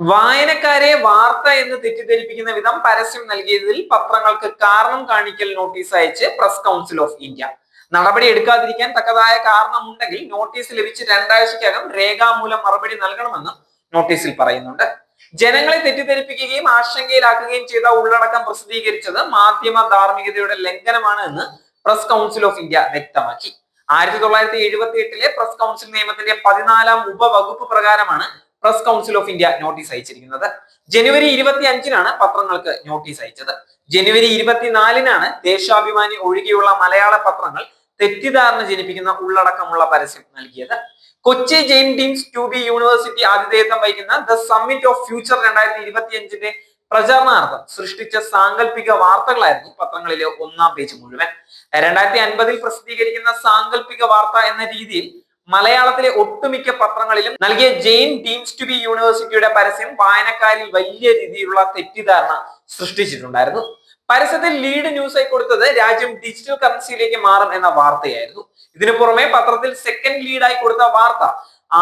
വായനക്കാരെ വാർത്ത എന്ന് തെറ്റിദ്ധരിപ്പിക്കുന്ന വിധം പരസ്യം നൽകിയതിൽ പത്രങ്ങൾക്ക് കാരണം കാണിക്കൽ നോട്ടീസ് അയച്ച് പ്രസ് കൗൺസിൽ ഓഫ് ഇന്ത്യ. നടപടി എടുക്കാതിരിക്കാൻ തക്കതായ കാരണമുണ്ടെങ്കിൽ നോട്ടീസ് ലഭിച്ച് രണ്ടാഴ്ചക്കകം രേഖാമൂലം മറുപടി നൽകണമെന്നും നോട്ടീസിൽ പറയുന്നുണ്ട്. ജനങ്ങളെ തെറ്റിദ്ധരിപ്പിക്കുകയും ആശങ്കയിലാക്കുകയും ചെയ്ത ഉള്ളടക്കം പ്രസിദ്ധീകരിച്ചത് മാധ്യമ ധാർമ്മികതയുടെ ലംഘനമാണ് എന്ന് പ്രസ് കൗൺസിൽ ഓഫ് ഇന്ത്യ വ്യക്തമാക്കി. ആയിരത്തി തൊള്ളായിരത്തി എഴുപത്തി എട്ടിലെ പ്രസ് കൗൺസിൽ നിയമത്തിന്റെ പതിനാലാം ഉപവകുപ്പ് പ്രകാരമാണ് press council of India notice അയച്ചിരിക്കുന്നത്. ജനുവരി ഇരുപത്തി അഞ്ചിനാണ് പത്രങ്ങൾക്ക് നോട്ടീസ് അയച്ചത്. ജനുവരി ഇരുപത്തിനാലിനാണ് ദേശാഭിമാനി ഒഴികെയുള്ള മലയാള പത്രങ്ങൾ തെറ്റിദ്ധാരണ ജനിപ്പിക്കുന്ന ഉള്ളടക്കമുള്ള പരസ്യം നൽകിയത്. Kochi Jain deemed to be university ആതിഥേയത്വം വഹിക്കുന്ന ദ സമ്മിറ്റ് ഓഫ് ഫ്യൂച്ചർ രണ്ടായിരത്തി ഇരുപത്തി അഞ്ചിന്റെ പ്രചരണാർത്ഥം സൃഷ്ടിച്ച സാങ്കല്പിക വാർത്തകളായിരുന്നു പത്രങ്ങളിലെ ഒന്നാം പേജ് മുഴുവൻ. രണ്ടായിരത്തി അൻപതിൽ പ്രസിദ്ധീകരിക്കുന്ന സാങ്കല്പിക വാർത്ത എന്ന രീതിയിൽ മലയാളത്തിലെ ഒട്ടുമിക്ക പത്രങ്ങളിലും നൽകിയ ജെയിൻ ഡീംസ് ടു ബി യൂണിവേഴ്സിറ്റിയുടെ പരസ്യം വായനക്കാരിൽ വലിയ രീതിയിലുള്ള തെറ്റിദ്ധാരണ സൃഷ്ടിച്ചിട്ടുണ്ടായിരുന്നു. പരസ്യത്തിൽ ലീഡ് ന്യൂസായി കൊടുത്തത് രാജ്യം ഡിജിറ്റൽ കറൻസിയിലേക്ക് മാറും എന്ന വാർത്തയായിരുന്നു. ഇതിനു പുറമെ പത്രത്തിൽ സെക്കൻഡ് ലീഡായി കൊടുത്ത വാർത്ത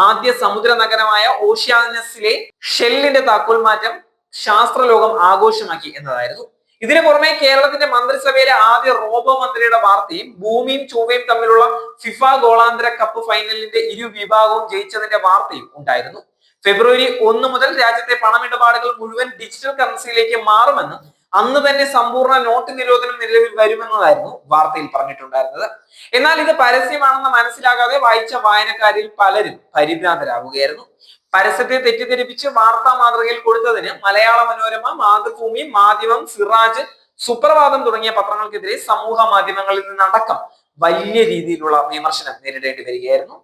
ആദ്യ സമുദ്ര നഗരമായ ഓഷ്യാനസിലെ ഷെല്ലിന്റെ താക്കോൽ മാറ്റം ശാസ്ത്രലോകം ആഘോഷമാക്കി എന്നതായിരുന്നു. ഇതിനു പുറമെ കേരളത്തിന്റെ മന്ത്രിസഭയിലെ ആദ്യ റോബോ മന്ത്രിയുടെ വാർത്തയും ഭൂമിയും ചൊവ്വയും തമ്മിലുള്ള ഫിഫ ഗോളാന്തര കപ്പ് ഫൈനലിന്റെ ഇരു വിഭാഗവും ജയിച്ചതിന്റെ വാർത്തയും ഉണ്ടായിരുന്നു. ഫെബ്രുവരി ഒന്ന് മുതൽ രാജ്യത്തെ പണമിടപാടുകൾ മുഴുവൻ ഡിജിറ്റൽ കറൻസിയിലേക്ക് മാറുമെന്ന് അന്ന് തന്നെ സമ്പൂർണ നോട്ട് നിരോധനം നിലവിൽ വരുമെന്നതായിരുന്നു വാർത്തയിൽ പറഞ്ഞിട്ടുണ്ടായിരുന്നത്. എന്നാൽ ഇത് പരസ്യമാണെന്ന് മനസ്സിലാകാതെ വായിച്ച വായനക്കാരിൽ പലരും പരിഭ്രാന്തരാകുകയായിരുന്നു. പരസ്യത്തെ തെറ്റിദ്ധരിപ്പിച്ച് വാർത്താ മാതൃകയിൽ കൊടുത്തതിന് മലയാള മനോരമ മാതൃഭൂമി മാധ്യമം സിറാജ് സുപ്രഭാതം തുടങ്ങിയ പത്രങ്ങൾക്കെതിരെ സമൂഹ മാധ്യമങ്ങളിൽ നിന്നടക്കം വലിയ രീതിയിലുള്ള വിമർശനം നേരിടേണ്ടി വരികയായിരുന്നു.